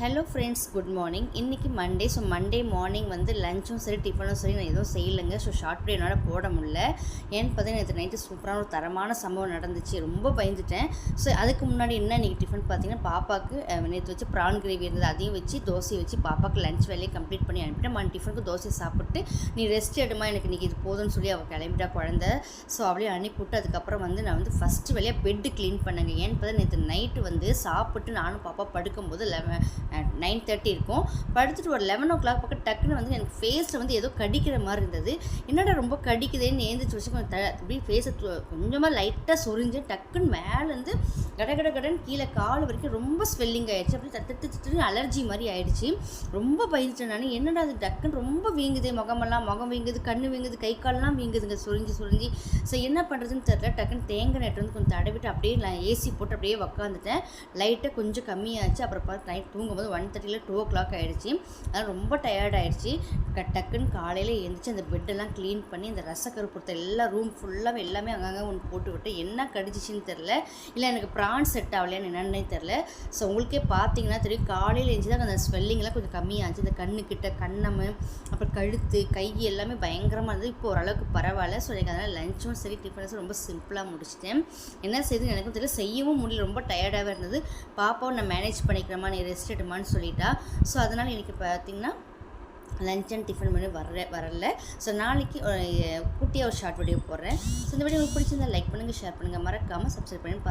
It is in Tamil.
ஹலோ ஃப்ரெண்ட்ஸ் குட் மார்னிங் இன்றைக்கி மண்டே ஸோ மண்டே மார்னிங் வந்து லஞ்சும் சரி டிஃபனும் சரி நான் எதுவும் செய்யலைங்க. ஸோ ஷார்ட் வீடியோ என்னால் போட முடில ஏன்னு பார்த்தீங்கன்னா நேற்று நைட்டு சூப்பரான ஒரு தரமான சம்பவம் நடந்துச்சு. ரொம்ப பயந்துட்டேன். ஸோ அதுக்கு முன்னாடி என்ன இன்றைக்கி டிஃபன் பார்த்தீங்கன்னா பாப்பாவுக்கு நேற்று வச்சு ப்ரான் கிரேவி இருந்தது. அதையும் வச்சு தோசையை வச்சு பாப்பாவுக்கு லஞ்ச் வேலையை கம்ப்ளீட் பண்ணி அனுப்பிட்டேன். மண் டிஃபனுக்கு தோசை சாப்பிட்டு நீ ரெஸ்ட் எடுமா எனக்கு இன்றைக்கி இது போதும்னு சொல்லி அவள் கிளம்பிட்டா குழந்த. ஸோ அவளையும் அனுப்பிவிட்டு அதுக்கப்புறம் வந்து நான் வந்து ஃபஸ்ட்டு வேலையாக பெட்டு க்ளீன் பண்ணேங்க. ஏன்னு பார்த்தா நேற்று நைட்டு வந்து சாப்பிட்டு நானும் பாப்பா படுக்கும்போது லெவன் நைன் தேர்ட்டி இருக்கும். படுத்துட்டு ஒரு லெவன் ஓ கிளாக் பக்கம் டக்குன்னு வந்து எனக்கு ஃபேஸில் வந்து ஏதோ கடிக்கிற மாதிரி இருந்தது. என்னடா ரொம்ப கடிக்குதேன்னு ஏந்திரிச்சு வச்சு கொஞ்சம் த அப்படியே ஃபேஸை கொஞ்சமாக லைட்டாக சொரிஞ்சு டக்குன்னு மேலேருந்து கட கட கடன் கீழே கால் வரைக்கும் ரொம்ப ஸ்வெல்லிங் ஆகிடுச்சு அப்படியே தட்டு தட்டு அலர்ஜி மாதிரி ஆயிடுச்சு. ரொம்ப பயந்துட்டேன் நான். என்னடா அது டக்குன்னு ரொம்ப வீங்குது முகமெல்லாம் முகம் வீங்குது கண்ணு வீங்குது கை கால்லாம் வீங்குதுங்க. சொரிஞ்சு சொரிஞ்சு. ஸோ என்ன பண்ணுறதுன்னு தெரில டக்குன்னு தேங்காய் நெட்டு வந்து கொஞ்சம் தடவிட்டு அப்படியே நான் ஏசி போட்டு அப்படியே உக்காந்துட்டேன். லைட்டாக கொஞ்சம் கம்மியாச்சு. அப்புறம் பார்த்து நைட் தூங்கும்போது ஒன் தேர்ட்டியில் டூ ஓ கிளாக் ஆகிடுச்சு அதனால் ரொம்ப டயர்ட் ஆகிடுச்சு டக்குன்னு காலையில் எழுந்திரிச்சு அந்த பெட்டெல்லாம் க்ளீன் பண்ணி அந்த ரசக்கருப்புறத்தை எல்லா ரூம் ஃபுல்லாக எல்லாமே அங்கங்கே ஒன்று போட்டு விட்டு என்ன கடிச்சிச்சின்னு தெரில இல்லை எனக்கு ப்ரான் செட் ஆகலையான்னு என்னன்னே தெரில ஸோ உங்களுக்கே பார்த்தீங்கன்னா தெரியும். காலையில் எழுந்து தான் அந்த ஸ்வெல்லிங்லாம் கொஞ்சம் கம்மியாச்சு. இந்த கண்ணுக்கிட்ட கண்ணம் அப்புறம் கழுத்து கை எல்லாமே பயங்கரமாக இருந்தது. இப்போ ஓரளவுக்கு பரவாயில்ல. ஸோ எனக்கு அதனால் லஞ்சும் சரி டிஃபன்ஸும் ரொம்ப சிம்பிளாக முடிச்சிட்டேன். என்ன செய்யுதுன்னு எனக்கும் தெரியல. செய்யவும் முடியல. ரொம்ப டயர்டாகவே இருந்தது. பாப்பாவும் நான் மேனேஜ் பண்ணிக்கிறேமா நீ ரெஸ்ட் எடுமான்னு சொல்லிட்டா. ஸோ அதனால் எனக்கு பார்த்திங்கன்னா லஞ்ச் அண்ட் டிஃபன் மெனு வர வரல. ஸோ நாளைக்கு குட்டியாக ஒரு ஷார்ட் வீடியோ போடுறேன். ஸோ இந்த வீடியோ உங்களுக்கு பிடிச்சிருந்தா லைக் பண்ணுங்கள் ஷேர் பண்ணுங்கள் மறக்காமல் சப்ஸ்கிரைப் பண்ணி பாருங்கள்